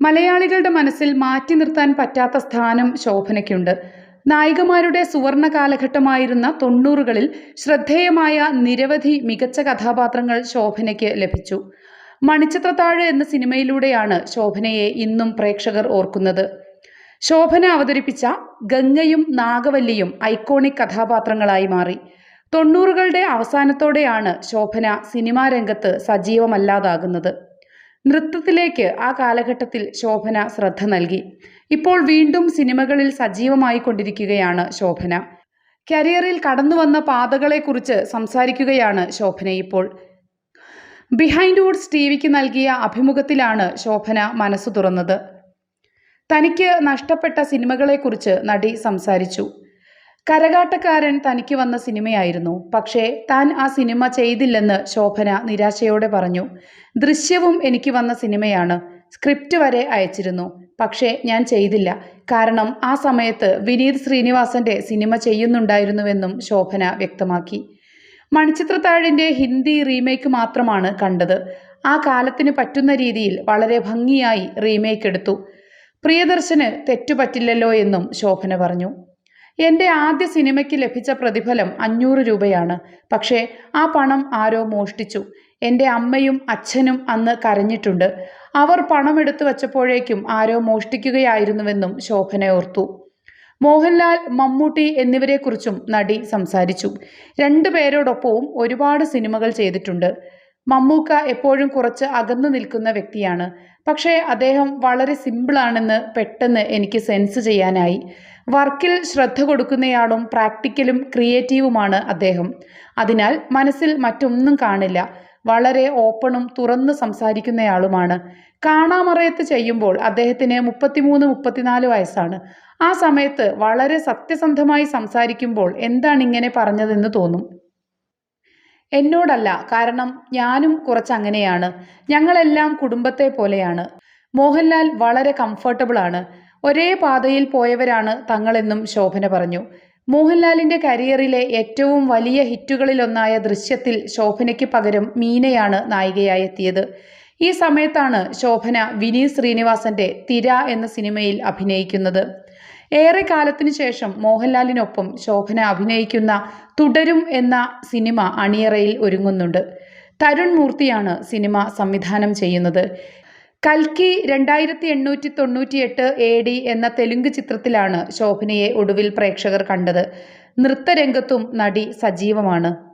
മലയാളികളുടെ മനസ്സിൽ മാറ്റി നിർത്താൻ പറ്റാത്ത സ്ഥാനം ശോഭനയ്ക്കുണ്ട്. നായികമാരുടെ സുവർണ കാലഘട്ടമായിരുന്ന തൊണ്ണൂറുകളിൽ ശ്രദ്ധേയമായ നിരവധി മികച്ച കഥാപാത്രങ്ങൾ ശോഭനയ്ക്ക് ലഭിച്ചു. മണിച്ചിത്രത്താഴ് എന്ന സിനിമയിലൂടെയാണ് ശോഭനയെ ഇന്നും പ്രേക്ഷകർ ഓർക്കുന്നത്. ശോഭന അവതരിപ്പിച്ച ഗംഗയും നാഗവല്ലിയും ഐക്കോണിക് കഥാപാത്രങ്ങളായി മാറി. തൊണ്ണൂറുകളുടെ അവസാനത്തോടെയാണ് ശോഭന സിനിമാ രംഗത്ത് സജീവമല്ലാതാകുന്നത്. നൃത്തത്തിലേക്ക് ആ കാലഘട്ടത്തിൽ ശോഭന ശ്രദ്ധ നൽകി. ഇപ്പോൾ വീണ്ടും സിനിമകളിൽ സജീവമായി കൊണ്ടിരിക്കുകയാണ് ശോഭന. കരിയറിൽ കടന്നു വന്ന പാതകളെക്കുറിച്ച് സംസാരിക്കുകയാണ് ശോഭന ഇപ്പോൾ. ബിഹൈൻഡ് വുഡ്സ് ടി വിക്ക് നൽകിയ അഭിമുഖത്തിലാണ് ശോഭന മനസ്സു തുറന്നത്. തനിക്ക് നഷ്ടപ്പെട്ട സിനിമകളെക്കുറിച്ച് നടി സംസാരിച്ചു. കരകാട്ടക്കാരൻ തനിക്ക് വന്ന സിനിമയായിരുന്നു. പക്ഷേ താൻ ആ സിനിമ ചെയ്തില്ലെന്ന് ശോഭന നിരാശയോടെ പറഞ്ഞു. ദൃശ്യവും എനിക്ക് വന്ന സിനിമയാണ്. സ്ക്രിപ്റ്റ് വരെ അയച്ചിരുന്നു. പക്ഷേ ഞാൻ ചെയ്തില്ല. കാരണം ആ സമയത്ത് വിനീത് ശ്രീനിവാസന്റെ സിനിമ ചെയ്യുന്നുണ്ടായിരുന്നുവെന്നും ശോഭന വ്യക്തമാക്കി. മണിച്ചിത്രത്താഴിന്റെ ഹിന്ദി റീമേക്ക് മാത്രമാണ് കണ്ടത്. ആ കാലത്തിന് പറ്റുന്ന രീതിയിൽ വളരെ ഭംഗിയായി റീമേക്ക് എടുത്തു. പ്രിയദർശന് തെറ്റുപറ്റില്ലല്ലോ എന്നും ശോഭന പറഞ്ഞു. എന്റെ ആദ്യ സിനിമയ്ക്ക് ലഭിച്ച പ്രതിഫലം അഞ്ഞൂറ് രൂപയാണ്. പക്ഷേ ആ പണം ആരോ മോഷ്ടിച്ചു. എന്റെ അമ്മയും അച്ഛനും അന്ന് കരഞ്ഞിട്ടുണ്ട്. അവർ പണം എടുത്തു വച്ചപ്പോഴേക്കും ആരോ മോഷ്ടിക്കുകയായിരുന്നുവെന്നും ശോഭന ഓർത്തു. മോഹൻലാൽ മമ്മൂട്ടി എന്നിവരെക്കുറിച്ചും നടി സംസാരിച്ചു. രണ്ടു പേരോടൊപ്പവും ഒരുപാട് സിനിമകൾ ചെയ്തിട്ടുണ്ട്. മമ്മൂക്ക എപ്പോഴും കുറച്ച് അകന്നു നിൽക്കുന്ന വ്യക്തിയാണ്. പക്ഷേ അദ്ദേഹം വളരെ സിമ്പിളാണെന്ന് പെട്ടെന്ന് എനിക്ക് സെൻസ് ചെയ്യാനായി. വർക്കിൽ ശ്രദ്ധ കൊടുക്കുന്നയാളും പ്രാക്ടിക്കലും ക്രിയേറ്റീവുമാണ് അദ്ദേഹം. അതിനാൽ മനസ്സിൽ മറ്റൊന്നും കാണില്ല. വളരെ ഓപ്പണും തുറന്ന് സംസാരിക്കുന്നയാളുമാണ്. കാണാമറയത്ത് ചെയ്യുമ്പോൾ അദ്ദേഹത്തിന് മുപ്പത്തിമൂന്ന് മുപ്പത്തിനാല് വയസ്സാണ്. ആ സമയത്ത് വളരെ സത്യസന്ധമായി സംസാരിക്കുമ്പോൾ എന്താണ് ഇങ്ങനെ പറഞ്ഞതെന്ന് തോന്നും? എന്നോടല്ല കാരണം ഞാനും കുറച്ച് അങ്ങനെയാണ് ഞങ്ങളെല്ലാം കുടുംബത്തെ പോലെയാണ്. മോഹൻലാൽ വളരെ കംഫർട്ടബിൾ ആണ് ഒരേ പാതയിൽ പോയവരാണ് തങ്ങളെന്നും ശോഭന പറഞ്ഞു. മോഹൻലാലിന്റെ കരിയറിലെ ഏറ്റവും വലിയ ഹിറ്റുകളിലൊന്നായ ദൃശ്യത്തിൽ ശോഭനയ്ക്ക് പകരം മീനയാണ് നായികയായി എത്തിയത് ഈ സമയത്താണ് ശോഭന വിനീത് ശ്രീനിവാസന്റെ തിര എന്ന സിനിമയിൽ അഭിനയിക്കുന്നത്. ഏറെ കാലത്തിനു ശേഷം മോഹൻലാലിനൊപ്പം ശോഭന അഭിനയിക്കുന്ന തുടരും എന്ന സിനിമ അണിയറയിൽ ഒരുങ്ങുന്നുണ്ട്. തരുൺ മൂർത്തിയാണ് സിനിമ സംവിധാനം ചെയ്യുന്നത്. കൽക്കി രണ്ടായിരത്തി എണ്ണൂറ്റി തൊണ്ണൂറ്റിയെട്ട് എ ഡി എന്ന തെലുങ്ക് ചിത്രത്തിലാണ് ശോഭനയെ ഒടുവിൽ പ്രേക്ഷകർ കണ്ടത്. നൃത്തരംഗത്തും നടി സജീവമാണ്.